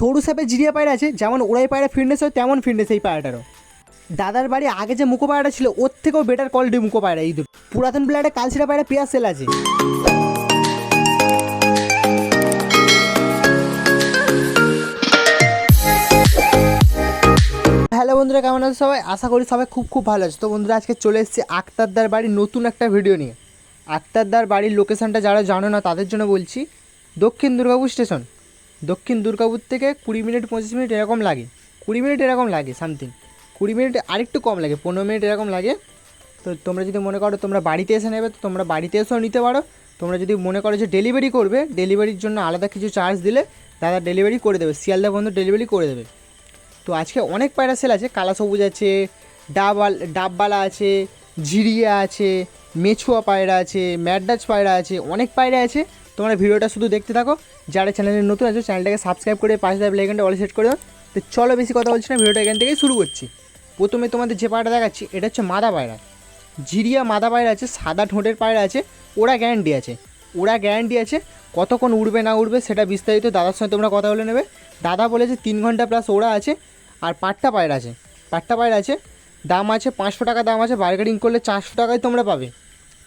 সরু সাপের জিরিয়া পায়রা আছে, যেমন ওরাই পায়রা ফিটনেস হয়, তেমন ফিটনেস এই পায়রাটারও। দাদার বাড়ি আগে যে মুখো পায়রাটা ছিল, ওর থেকেও বেটার কোয়ালিটি মুখো পায়রা এই দুটো। পুরাতন প্লেয়ারে কালচিরা পায়রা পেয়ার সেল আছে। হ্যালো বন্ধুরা, কেমন আছে সবাই? আশা করি সবাই খুব খুব ভালো আছে। তো বন্ধুরা, আজকে চলে এসেছি আক্তারদার বাড়ির নতুন একটা ভিডিও নিয়ে। আক্তারদার বাড়ির লোকেশানটা যারা জানো না, তাদের জন্য বলছি দক্ষিণ দুর্গাপুর স্টেশন দক্ষিণ দুর্গাপুর থেকে কুড়ি মিনিট, পঁচিশ মিনিট এরকম লাগে। কুড়ি মিনিট এরকম লাগে সামথিং কুড়ি মিনিট আরেকটু কম লাগে, পনেরো মিনিট এরকম লাগে। তো তোমরা যদি মনে করো তোমরা বাড়িতে এসে নেবে, তো তোমরা বাড়িতে এসেও নিতে পারো। তোমরা যদি মনে করো যে ডেলিভারি করবে ডেলিভারির জন্য আলাদা কিছু চার্জ দিলে, দাদা ডেলিভারি করে দেবে, শিয়ালদা বন্ধু ডেলিভারি করে দেবে। তো আজকে অনেক পায়রা সেল আছে, কালা সবুজ আছে, ডাবাল, ডাববালা আছে ঝিরিয়া আছে, মেছুয়া পায়রা আছে ম্যাডাচ পায়রা আছে, অনেক পায়রা আছে। তোমরা ভিডিওটা শুধু দেখতে থাকো। যারা চ্যানেলে নতুন আছে, চ্যানেলটাকে সাবস্ক্রাইব করে পাশে দেওয়া বেলাইকনটা অল সেট করে দাও। তো চলো বেশি কথা বলছি না, ভিডিওটা এখান থেকেই শুরু করছি। প্রথমে তোমাদের যে পায়রা দেখাচ্ছি, এটা হচ্ছে মাদা পায়রা। জিরিয়া মাদা পায়রা আছে, সাদা ঠোঁটের পায়রা আছে, ওরা গ্যারান্টি আছে। ওরা গ্যারান্টি আছে, কতক্ষণ উড়বে না উড়বে সেটা বিস্তারিত দাদার সঙ্গে তোমরা কথা বলে নেবে। দাদা বলেছে তিন ঘণ্টা প্লাস ওরা আছে, আর পাট্টা পায়রা আছে। পাট্টা পায়রা আছে, দাম আছে পাঁচশো টাকা, দাম আছে বার্গেনিং করলে চারশো টাকায় তোমরা পাবে।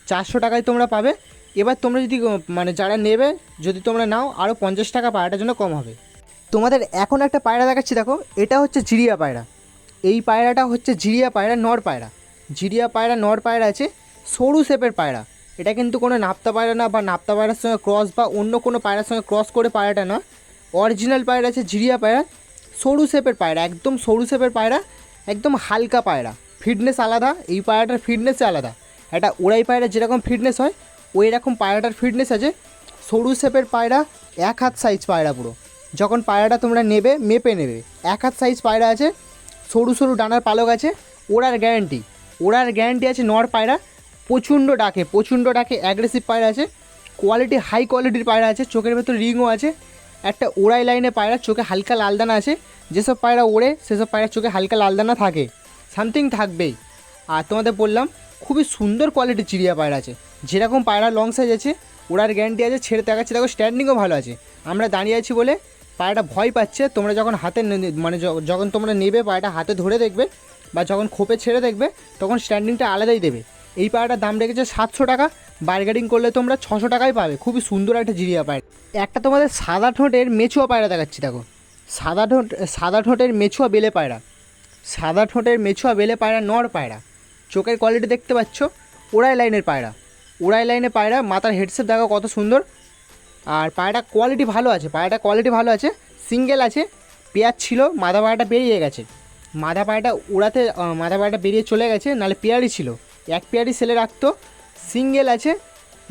চারশো টাকায় তোমরা পাবে এবার তোমরা যদি মানে যারা নেবে, যদি তোমরা নাও আরও পঞ্চাশ টাকা পায়রাটার জন্য কম হবে। তোমাদের এখন একটা পায়রা দেখাচ্ছি, দেখো, এটা হচ্ছে জিরিয়া পায়রা। এই পায়রাটা হচ্ছে জিরিয়া পায়রা, নর পায়রা। জিরিয়া পায়রা, নর পায়রা আছে, সরু শেপের পায়রা। এটা কিন্তু কোনো নাপ্তা পায়রা না, বা নাপ্তা পায়রার সঙ্গে ক্রস বা অন্য কোনো পায়রার সঙ্গে ক্রস করে পায়রাটা না। অরিজিনাল পায়রা আছে, জিরিয়া পায়রা, সরু শেপের পায়রা, একদম সরু শেপের পায়রা, একদম হালকা পায়রা। ফিটনেস আলাদা, এই পায়রাটার ফিটনেস আলাদা। একটা ওড়াই পায়রা যেরকম ফিটনেস হয় ওই রকম পায়রাটার ফিটনেস আছে। সরু শেপের পায়রা, এক হাত সাইজ পায়রা পুরো। যখন পায়রাটা তোমরা নেবে, মেপে নেবে। এক হাত সাইজ পায়রা আছে, সরু সরু ডানার পালক আছে ওড়ার গ্যারান্টি ওড়ার গ্যারান্টি আছে নর পায়রা, প্রচণ্ড ডাকে প্রচণ্ড ডাকে অ্যাগ্রেসিভ পায়রা আছে। কোয়ালিটি হাই কোয়ালিটির পায়রা আছে, চোখের ভেতর রিংও আছে। একটা ওড়াই লাইনে পায়রা, চোখে হালকা লাল দানা আছে। যেসব পায়রা ওড়ে, সেসব পায়রা চোখে হালকা লাল দানা থাকে। সামথিং থাকবেই। আর তোমাদের বললাম খুবই সুন্দর কোয়ালিটির চিড়িয়া পায়রা আছে। যেরকম পায়রা লং সাইজ আছে, ওড়ার গ্যারান্টি আছে, ছেড়ে দেখাচ্ছে, দেখো স্ট্যান্ডিংও ভালো আছে। আমরা দাঁড়িয়ে আছি বলে পায়রাটা ভয় পাচ্ছে, তোমরা যখন হাতে মানে যখন তোমরা নেবে, পায়রাটা হাতে ধরে দেখবে বা যখন খোপে ছেড়ে দেখবে, তখন স্ট্যান্ডিংটা আলাদাই দেবে। এই পায়রাটার দাম রেখেছে সাতশো টাকা বার্গেনিং করলে তোমরা ছশো টাকায় পাবে। খুবই সুন্দর একটা জিরিয়া পায়রা। একটা তোমাদের সাদা ঠোঁটের মেছুয়া পায়রা দেখাচ্ছি, দেখো। সাদা ঠোঁট, সাদা ঠোঁটের মেছুয়া বেলে পায়রা। সাদা ঠোঁটের মেছুয়া বেলে পায়রা, নর পায়রা। চোখের কোয়ালিটি দেখতে পাচ্ছ, ওড়াই লাইনের পায়রা। ওড়াই লাইনের পায়রা, মাথার হেডসেট দেখো কত সুন্দর। আর পায়রাটা কোয়ালিটি ভালো আছে, পায়রাটা কোয়ালিটি ভালো আছে সিঙ্গেল আছে, পেয়ার ছিল মাদা পায়রাটা বেরিয়ে গেছে। মাদা পায়রাটা উড়াতে মাদা পায়রাটা বেরিয়ে চলে গেছে, নাহলে পেয়ারই ছিল। এক পেয়ারই সেলে রাখতো সিঙ্গেল আছে,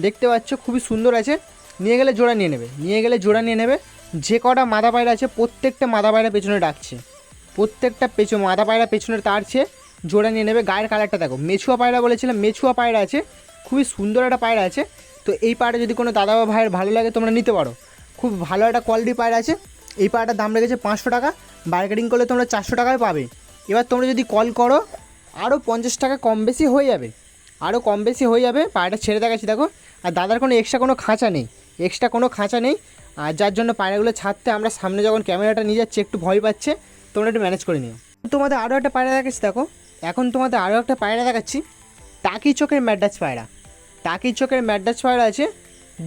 দেখতে পাচ্ছ খুবই সুন্দর আছে। নিয়ে গেলে জোড়া নিয়ে নেবে, নিয়ে গেলে জোড়া নিয়ে নেবে। যে কটা মাদা পায়রা আছে, প্রত্যেকটা মাদা পায়রা পেছনে ডাকছে প্রত্যেকটা পেছন মাদা পায়রা পেছনে তাড়ছে জোড়া নিয়ে নেবে। গায়ের কালারটা দেখো, মেছুয়া পায়রা বলেছিলাম, মেছুয়া পায়রা আছে, খুবই সুন্দর একটা পায়রা আছে। তো এই পায়রা যদি কোনো দাদা বা ভাইয়ের ভালো লাগে, তোমরা নিতে পারো। খুব ভালো একটা কোয়ালিটি পায়রা আছে। এই পায়রাটার দাম রেখেছে পাঁচশো টাকা। বার্গেনিং করলে তোমরা চারশো টাকায় পাবে। এবার তোমরা যদি কল করো আরও পঞ্চাশ টাকা কম বেশি হয়ে যাবে। আরও কম বেশি হয়ে যাবে, পায়রাটা ছেড়ে দেখাচ্ছি, দেখো। আর দাদার কোনো এক্সট্রা কোনো খাঁচা নেই। এক্সট্রা কোনো খাঁচা নেই। আর যার জন্য পায়রাগুলো ছাড়তে আমরা সামনে যখন ক্যামেরাটা নিয়ে যাচ্ছি, একটু ভয় পাচ্ছে। তোমরা একটু ম্যানেজ করে নিও। তোমাদের আরও একটা পায়রা দেখাচ্ছি, দেখো। এখন তোমাদের আরও একটা পায়রা দেখাচ্ছি। টাকি চোখের ম্যাডাচ পায়রা। টাকি চোখের ম্যাডাচ পায়রা আছে,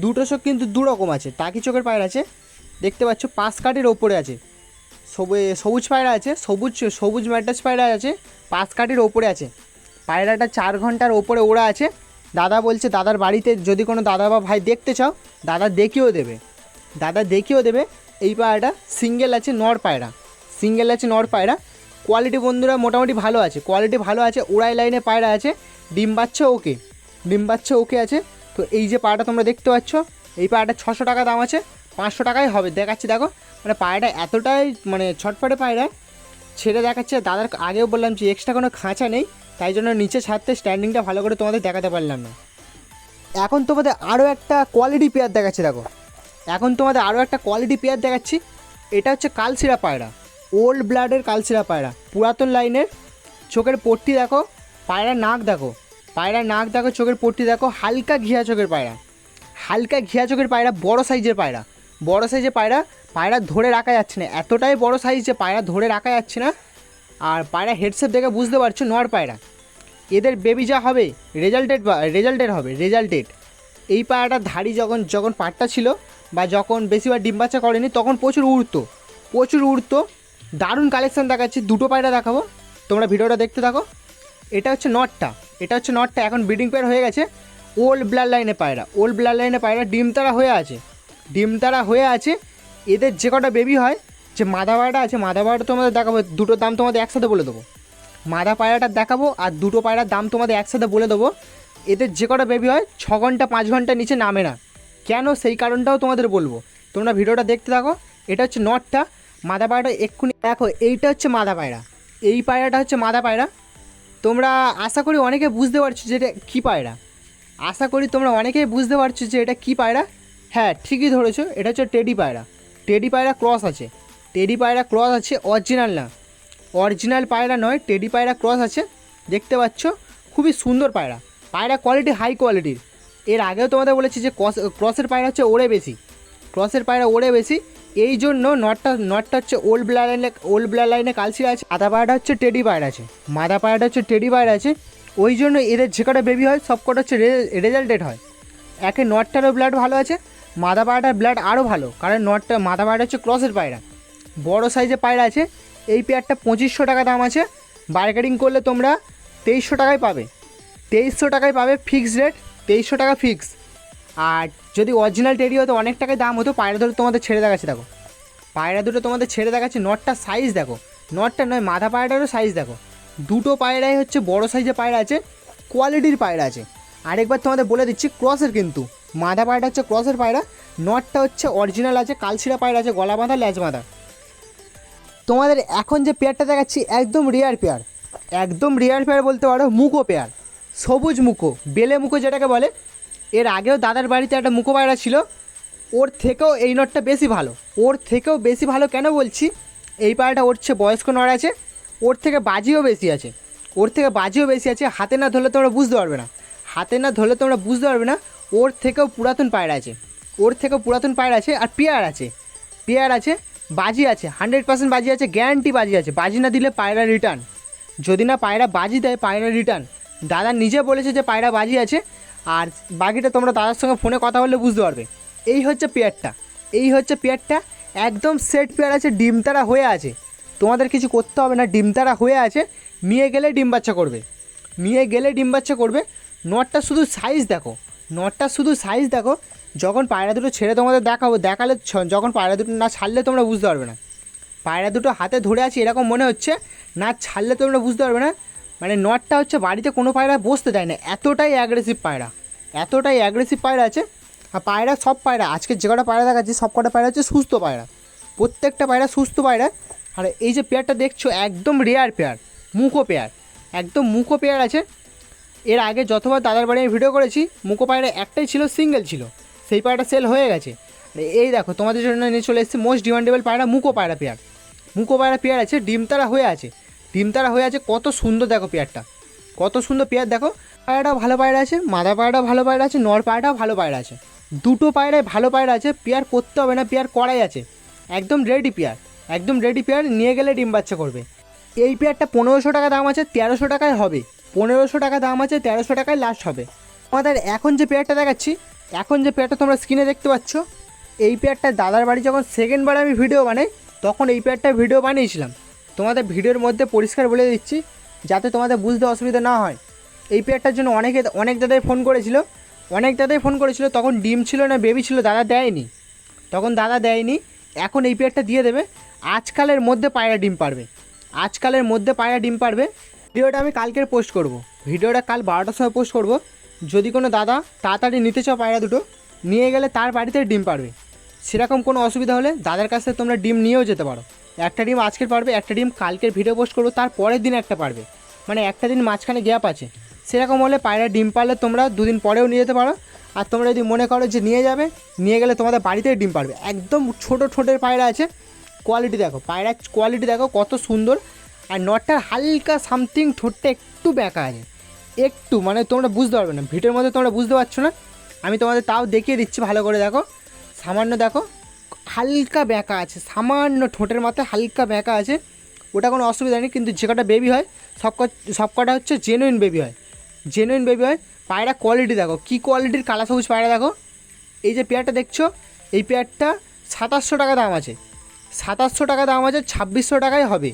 দুটো চোখ কিন্তু দু রকম আছে। টাকি চোখের পায়রা আছে, দেখতে পাচ্ছ পাঁচ কাঠের ওপরে আছে। সবুজ পায়রা আছে, সবুজ সবুজ ম্যাডাস পায়রা আছে, পাঁচ কাঠির ওপরে আছে। পায়রাটা চার ঘণ্টার ওপরে ওড়া আছে। দাদা বলছে, দাদার বাড়িতে যদি কোনো দাদা বা ভাই দেখতে চাও, দাদা দেখিয়েও দেবে। দাদা দেখিয়েও দেবে। এই পায়রাটা সিঙ্গেল আছে নর পায়রা। সিঙ্গেল আছে নর পায়রা। কোয়ালিটি বন্ধুরা মোটামুটি ভালো আছে। কোয়ালিটি ভালো আছে, ওড়াই লাইনে পায়রা আছে। ডিম বাচ্চা ওকে। ডিম বাচ্চা ওকে আছে। তো এই যে পায়রাটা তোমরা দেখতে পাচ্ছ, এই পায়রাটা ছশো টাকা দাম আছে, পাঁচশো টাকাই হবে। দেখাচ্ছি দেখো মানে পায়রাটা এতটাই মানে ছটফটে পায়রা, ছেড়ে দেখাচ্ছে। দাদার আগেও বললাম যে এক্সট্রা কোনো খাঁচা নেই, তাই জন্য নিচে ছাড়তে স্ট্যান্ডিংটা ভালো করে তোমাদের দেখাতে পারলাম না। এখন তোমাদের আরও একটা কোয়ালিটি পেয়ার দেখাচ্ছি দেখো। এখন তোমাদের আরও একটা কোয়ালিটি পেয়ার দেখাচ্ছি। এটা হচ্ছে কালসিরা পায়রা। ওল্ড ব্লাডের কালসিরা পায়রা। পুরাতন লাইনের চোখের পট্টি দেখো, পায়রার নাক দেখো। পায়রার নাক দেখো, চোখের পট্টি দেখো, হালকা ঘিয়া চোখের পায়রা। হালকা ঘিয়া চোখের পায়রা বড় সাইজের পায়রা। বড় সাইজের পায়রা পায়রা ধরে রাখা যাচ্ছে না। এতটাই বড় সাইজ যে পায়রা ধরে রাখা যাচ্ছে না। আর পায়রা হেডসেপ দেখে বুঝতে পারছ নর পায়রা। এদের বেবি যা হবে রেজাল্টেড রেজাল্টেড হবে রেজাল্টেড এই পায়রাটার ধাড়ি যখন যখন পাটটা ছিল বা যখন বেশিবার ডিম করেনি, তখন প্রচুর উড়তো। প্রচুর উড়তো। দারুণ কালেকশন দেখাচ্ছি, দুটো পায়রা দেখাবো। তোমরা ভিডিওটা দেখতে থাকো। এটা হচ্ছে নটটা, এটা হচ্ছে নটটা, এখন ব্রিডিং পেয়ার হয়ে গেছে ওল্ড ব্লাড লাইনে পায়রা। ওল্ড ব্লাড লাইনে পায়রা ডিম তারা হয়ে আছে। ডিম তারা হয়ে আছে, এদের যে কটা বেবি হয়, যে মাদা পায়রাটা আছে, মাদা পায়রাটা তোমাদের দেখাবো, দুটো দাম তোমাদের একসাথে বলে দেবো। মাদা পায়রাটা দেখাবো আর দুটো পায়রার দাম তোমাদের একসাথে বলে দেবো। এদের যে কটা বেবি হয়, ছ ঘণ্টা, পাঁচ ঘণ্টার নিচে নামে না। কেন? সেই কারণটাও তোমাদের বলব। তোমরা ভিডিওটা দেখতে থাকো। এটা হচ্ছে নটটা। মাদা পায়রাটা এক্ষুনি, দেখো, এইটা হচ্ছে মাদা পায়রা এই পায়রাটা হচ্ছে মাদা পায়রা তোমরা আশা করি অনেকে বুঝতে পারছ যে এটা কী পায়রা। আশা করি তোমরা অনেকেই বুঝতে পারছ যে এটা কী পায়রা। হ্যাঁ ঠিকই ধরেছো, এটা হচ্ছে টেডি পায়রা। টেডি পায়রা ক্রস আছে। টেডি পায়রা ক্রস আছে, অরিজিনাল না। অরিজিনাল পায়রা নয়, টেডি পায়রা ক্রস আছে। দেখতে পাচ্ছ, খুবই সুন্দর পায়রা। পায়রা কোয়ালিটি হাই কোয়ালিটির এর আগেও তোমাদের বলেছি যে ক্রস, ক্রসের পায়রা হচ্ছে ওড়ে বেশি। ক্রসের পায়রা ওড়ে বেশি। এই জন্য নটটা নটটা হচ্ছে ওল্ড ব্লাড লাইনে ওল্ড ব্লাড লাইনে কালচিরা আছে, আদা পায়রাটা হচ্ছে টেডি পায়রা আছে, মাদা পায়রাটা হচ্ছে টেডি পায়রা আছে ওই জন্য এদের যে কটা বেবি হয়, সব কটা হচ্ছে রেজাল্টেড হয়। একে নটটারও ব্লাড ভালো আছে, মাদা পায়রাটার ব্লাড আরও ভালো, কারণ নটটা, মাদা পায়রা হচ্ছে ক্রসের পায়রা। বড় সাইজের পায়রা আছে, এই পেয়ারটা পঁচিশশো টাকা দাম আছে বার্গেনিং করলে তোমরা তেইশশো টাকায় পাবে। তেইশশো টাকায় পাবে ফিক্সড রেট তেইশশো টাকা ফিক্স আর যদি অরিজিনাল টেডি হতো, অনেক টাকায় দাম হতো, পায়রা দুটো তোমাদের ছেড়ে দেখাচ্ছে, দেখো। পায়রা দুটো তোমাদের ছেড়ে দেখাচ্ছে নটটার সাইজ দেখো। নটটা নয়, মাথা পায়রাটারও সাইজ দেখো। দুটো পায়রাই হচ্ছে বড় সাইজের পায়রা আছে কোয়ালিটির পায়রা আছে। আরেকবার তোমাদের বলে দিচ্ছি ক্রসের কিন্তু। মাথা পায়রাটা হচ্ছে ক্রসের পায়রা নটটা হচ্ছে অরিজিনাল আছে, কালশিরা পায়রা আছে, গলা বাঁধা, ল্যাজ বাঁধা। তোমাদের এখন যে পেয়ারটা দেখাচ্ছি, একদম রেয়ার পেয়ার একদম রেয়ার পেয়ার বলতে পারো, মুখো পেয়ার সবুজ মুখো, বেলে মুখো যেটাকে বলে এর আগেও দাদার বাড়িতে একটা মুখো পায়রা ছিল। ওর থেকেও এই নটটা বেশি ভালো। ওর থেকেও বেশি ভালো কেন বলছি? এই পায়রাটা ওর চেয়ে বয়স্ক নড় আছে। ওর থেকে বাজিও বেশি আছে। ওর থেকে বাজিও বেশি আছে। হাতে না ধরলে তোমরা বুঝতে পারবে না। হাতে না ধরলে তোমরা বুঝতে পারবে না। ওর থেকেও পুরাতন পায়রা আছে। ওর থেকেও পুরাতন পায়রা আছে আর পেয়ার আছে। পেয়ার আছে, বাজি আছে, হান্ড্রেড পার্সেন্ট বাজি আছে গ্যারান্টি বাজি আছে। বাজি না দিলে পায়রা রিটার্ন যদি না পায়রা বাজি দেয়, পায়রা রিটার্ন দাদা নিজে বলেছে যে পায়রা বাজি আছে। আর বাকিটা তোমরা দাদার সঙ্গে ফোনে কথা বললে বুঝতে পারবে। এই হচ্ছে পেয়ারটা। এই হচ্ছে পেয়ারটা। একদম সেট পেয়ার আছে, ডিম তারা হয়ে আছে। তোমাদের কিছু করতে হবে না, ডিম তারা হয়ে আছে। নিয়ে গেলে ডিম বাচ্চা করবে। নিয়ে গেলে ডিম বাচ্চা করবে। নটটা শুধু সাইজ দেখো। নটটা শুধু সাইজ দেখো। যখন পায়রা দুটো ছেড়ে তোমাদের দেখাবো, দেখালে যখন পায়রা দুটো না ছাড়লে তোমরা বুঝতে পারবে না। পায়রা দুটো হাতে ধরে আছে, এরকম মনে হচ্ছে। না ছাড়লে তোমরা বুঝতে পারবে না। মানে নটটা হচ্ছে বাড়িতে কোনো পায়রা বসতে দেয় না, এতটাই অ্যাগ্রেসিভ পায়রা, এতটাই অ্যাগ্রেসিভ পায়রা আছে। আর পায়রা সব পায়রা, আজকে যে কটা পায়রা দেখাচ্ছি, সব কটা পায়রা হচ্ছে সুস্থ পায়রা, প্রত্যেকটা পায়রা সুস্থ পায়রা। আর এই যে পেয়ারটা দেখছ, একদম রেয়ার পেয়ার, মুখো পেয়ার, একদম মুখো পেয়ার আছে। এর আগে যতবার দাদার বাড়ি আমি ভিডিও করেছি, মুখো পায়রা একটাই ছিল সিঙ্গেল ছিল, সেই পায়রাটা সেল হয়ে গেছে। এই দেখো, তোমাদের জন্য নিয়ে চলে এসেছে মোস্ট ডিমান্ডেবল পায়রা মুখো পায়রা পেয়ার, মুখো পায়রা পেয়ার আছে, ডিম তারা হয়ে আছে। ডিম তারা হয়ে আছে, কত সুন্দর দেখো পেয়ারটা। কত সুন্দর পেয়ার দেখো। পায়রাটাও ভালো পায়রা আছে, মাদা পায়রাটাও ভালো পায়রা আছে, নর পায়রাটাও ভালো পায়রা আছে। দুটো পায়রায় ভালো পায়রা আছে, পেয়ার করতে হবে না, পেয়ার করাই আছে। একদম রেডি পেয়ার, একদম রেডি পেয়ার, নিয়ে গেলে ডিম বাচ্চা করবে। এই পেয়ারটা পনেরোশো টাকা দাম আছে, তেরোশো টাকায় হবে। পনেরোশো টাকা দাম আছে, তেরোশো টাকায় লাস্ট হবে। আমাদের এখন যে পেয়ারটা দেখাচ্ছি, এখন যে পেয়ারটা তোমরা স্ক্রিনে দেখতে পাচ্ছ, এই পেয়ারটা দাদার বাড়ি যখন সেকেন্ডবার আমি ভিডিও বানাই, তখন এই পেয়ারটা ভিডিও বানিয়েছিলাম। তোমাদের ভিডিওর মধ্যে পরিষ্কার বলে দিচ্ছি, যাতে তোমাদের বুঝতে অসুবিধা না হয়। এই পেয়ারটার জন্য অনেকে, অনেক দাদাই ফোন করেছিল। অনেক দাদাই ফোন করেছিল, তখন ডিম ছিল না বেবি ছিল, দাদা দেয়নি। তখন দাদা দেয়নি, এখন এই পেয়ারটা দিয়ে দেবে। আজকালের মধ্যে পায়রা ডিম পারবে। আজকালের মধ্যে পায়রা ডিম পারবে। ভিডিওটা আমি কালকের পোস্ট করব। ভিডিওটা কাল বারোটার সময় পোস্ট করব। যদি কোনো দাদা তাড়াতাড়ি নিতে চাও পায়রা দুটো, নিয়ে গেলে তার বাড়িতে ডিম পারবে। সেরকম কোনো অসুবিধা হলে দাদার কাছ থেকে তোমরা ডিম নিয়েও যেতে পারো। একটা ডিম আজকের পারবে, একটা ডিম কালকের ভিডিও পোস্ট করব, তার পরের দিন একটা পারবে। মানে একটা দিন মাঝখানে গ্যাপ আছে। সেরকম হলে পায়রা ডিম পারলে তোমরা দুদিন পরেও নিয়ে যেতে পারো। আর তোমরা যদি মনে করো যে নিয়ে যাবে, নিয়ে গেলে তোমাদের বাড়িতে ডিম পারবে। একদম ছোট ঠোঁটের পায়রা আছে কোয়ালিটি দেখো। পায়রার কোয়ালিটি দেখো, কত সুন্দর। আর নটটার হালকা সামথিং ঠোঁটটা একটু ব্যাকা আছে। একটু মানে তোমরা বুঝতে পারবে না। ভিডিওর মধ্যে তোমরা বুঝতে পারছ না। আমি তোমাদের তাও দেখিয়ে দিচ্ছি, ভালো করে দেখো। সামান্য দেখো। হালকা ব্যাঁকা আছে, সামান্য ঠোঁটের মাথায় হালকা ব্যাঁকা আছে। ওটা কোনো অসুবিধা নেই, কিন্তু যে কটা বেবি হয়, সব সব কটা হচ্ছে জেনুইন বেবি হয়। জেনুইন বেবি হয়, পায়রা কোয়ালিটি দেখো, কী কোয়ালিটির কালা সবুজ পায়রা দেখো। এই যে পেয়ারটা দেখছ, এই পেয়ারটা সাতাশশো টাকা দাম আছে। সাতাশশো টাকা দাম আছে, ছাব্বিশশো টাকায় হবে।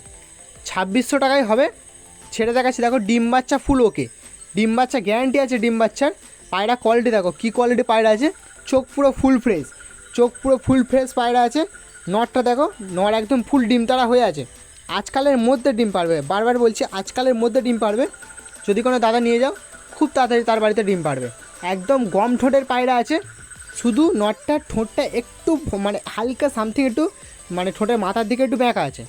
ছাব্বিশশো টাকায় হবে, ছেড়ে দেখাচ্ছি, দেখো, ডিম বাচ্চা ফুল ওকে ডিম বাচ্চা গ্যারান্টি আছে, ডিম বাচ্চার। পায়রা কোয়ালিটি দেখো, কী কোয়ালিটি পায়রা আছে, চোখ পুরো ফুল ফ্রেশ চোখ পুরো ফুল ফ্রেশ পায়রা আছে। নটটা দেখো, নর একদম ফুল ডিম তারা হয়ে আছে। আজকালের মধ্যে ডিম পারবে। বারবার বলছি, আজকালের মধ্যে ডিম পারবে। যদি কোনো দাদা নিয়ে যাও, খুব তাড়াতাড়ি তার বাড়িতে ডিম পারবে। একদম গম ঠোঁটের পায়রা আছে। শুধু নটটা ঠোঁটটা একটু মানে হালকা সামথিং একটু মানে ঠোঁটের মাথার দিকে একটু ব্যাঁকা আছে।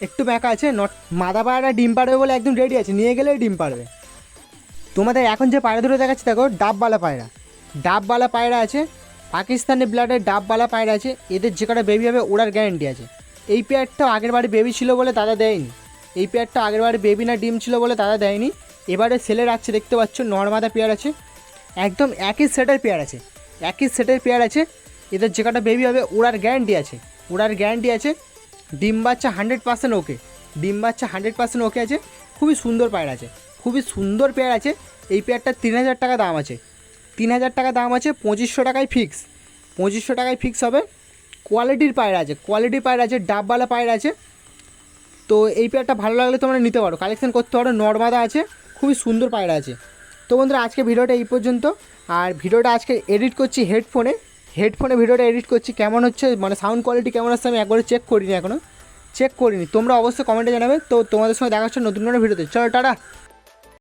একটু ব্যাঁকা আছে, নট মাদা পায়রা ডিম পারবে বলে একদম রেডি আছে। নিয়ে গেলেই ডিম পারবে। তোমাদের এখন যে পায়রা দুটো দেখাচ্ছি, দেখো ডাববালা পায়রা। ডাববালা পায়রা আছে। পাকিস্তানি ব্লাডের ডাববালা পায়রা আছে, এদের যে কটা বেবি হবে ওড়ার গ্যারেন্টি আছে। এই পেয়ারটা আগের বাড়ি বেবি ছিল বলে দাদা দেয়নি। এই পেয়ারটা আগের বাড়ি বেবি না ডিম ছিল বলে দাদা দেয়নি। এবারে সেলে রাখছে, দেখতে পাচ্ছ, নর্মাদা পেয়ার আছে। একদম একই সেটের পেয়ার আছে। একই সেটের পেয়ার আছে, এদের যে কটা বেবি হবে ওড়ার গ্যারান্টি আছে। ওড়ার গ্যারান্টি আছে, ডিম বাচ্চা হান্ড্রেড পার্সেন্ট ওকে ডিম বাচ্চা হান্ড্রেড পার্সেন্ট ওকে আছে, খুবই সুন্দর পেয়ার আছে। খুবই সুন্দর পেয়ার আছে, এই পেয়ারটার তিন হাজার টাকা দাম আছে। তিন হাজার টাকা দাম আছে, পঁচিশশো টাকায় ফিক্স পঁচিশশো টাকায় ফিক্স হবে। কোয়ালিটির পায়রা আছে কোয়ালিটির পায়রা আছে ডাবওয়ালা পায়রা আছে। তো এই পেয়ারটা ভালো লাগলে তোমরা নিতে পারো। কালেকশন করতে পারো, নর্মাদা আছে, খুবই সুন্দর পায়রা আছে। তো বন্ধুরা, আজকে ভিডিওটা এই পর্যন্ত। আর ভিডিওটা আজকে এডিট করছি হেডফোনে হেডফোনে ভিডিওটা এডিট করছি, কেমন হচ্ছে মানে সাউন্ড কোয়ালিটি কেমন আসছে আমি একবারে চেক করিনি এখনও চেক করিনি, তোমরা অবশ্যই কমেন্টে জানাবে। তো তোমাদের সঙ্গে দেখা হচ্ছে নতুন কোনো ভিডিওতে। চলো, টাটা।